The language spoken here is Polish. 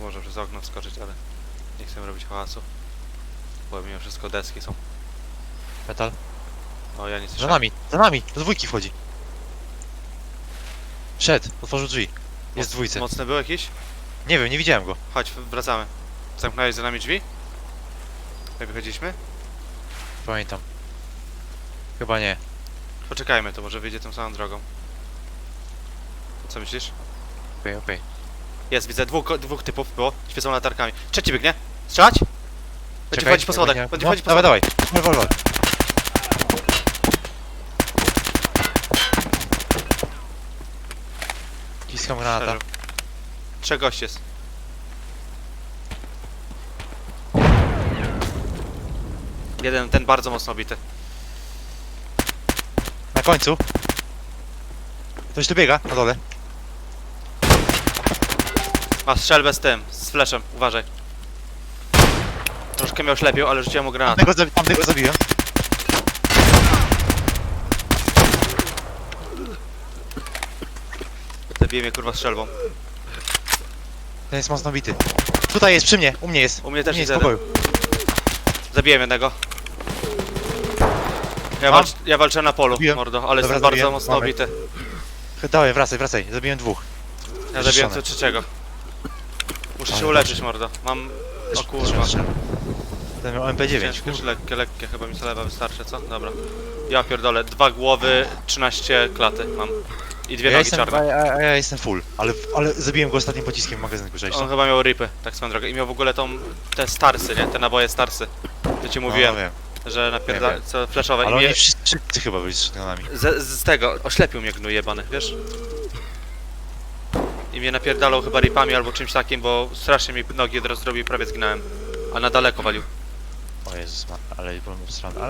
Tu może przez okno wskoczyć, ale nie chcę robić hałasu. Bo mimo wszystko deski są. Metal. O, ja nie Za słyszę. nami, za nami, do dwójki wchodzi. Szedł, otworzył drzwi. Jest dwójce. Mocny był jakiś? Nie wiem, nie widziałem go. Chodź, wracamy. Zamknąłeś za nami drzwi? Jak wychodziliśmy? Pamiętam. Chyba nie. Poczekajmy, to może wyjdzie tą samą drogą. Co myślisz? Okej, okej. Jest, widzę dwóch, dwóch typów było, świecą latarkami. Trzeci biegnie. Strzelać? Będzie Czekaj, wchodzić po schodach, nie- będzie no, wchodzić po Dawaj, schodach. dawaj. Wal. Kiskam granata. Przeżył. Trzech gości jest. Jeden, ten bardzo mocno bity. Na końcu. Ktoś tu biega, na dole. Ma strzelbę z tym, z fleszem, uważaj. Troszkę mnie oślepił, ale rzuciłem mu granat. Tamtego, zabi tamtego zabiłem. Zabiję mnie kurwa strzelbą. Ten jest mocno bity. Tutaj jest, przy mnie, u mnie jest. U mnie też jest jest pokoju. Zabiłem jednego. Ja, Mam? walcz, ja walczę na polu, Zabiłem. mordo, ale Dobra, jestem bardzo zabiłem. mocno Mamy. obity. Dawaj, wracaj, wracaj. Zabiłem dwóch. Ja zabiłem co trzeciego. Muszę się uleczyć, mordo. Mam... O kurwa. Ten miał MP9. Ciężkie, czy lekkie, lekkie, chyba mi lewa wystarczy, co? Dobra. Ja pierdolę, dwa głowy, 13 klaty mam. I dwie Ja nogi jestem, a, czarne. a, a ja jestem full, ale, ale zabiłem go ostatnim pociskiem w magazynku, cześć. On chyba miał ripy, tak swoją drogą. I miał w ogóle tą, te starsy, nie? Te naboje starsy. To ci mówiłem, No, wiem. że napierda... wiem. co flashowe. I Ale mnie... oni wszyscy, wszyscy chyba byli z shotgunami. Z, z tego, oślepił mnie gnój jebany, wiesz? I mnie napierdalał chyba ripami albo czymś takim, bo strasznie mi nogi od razu zrobił i prawie zginąłem. A na daleko walił. O Jezus, ma, ale byłem obstrany. Ale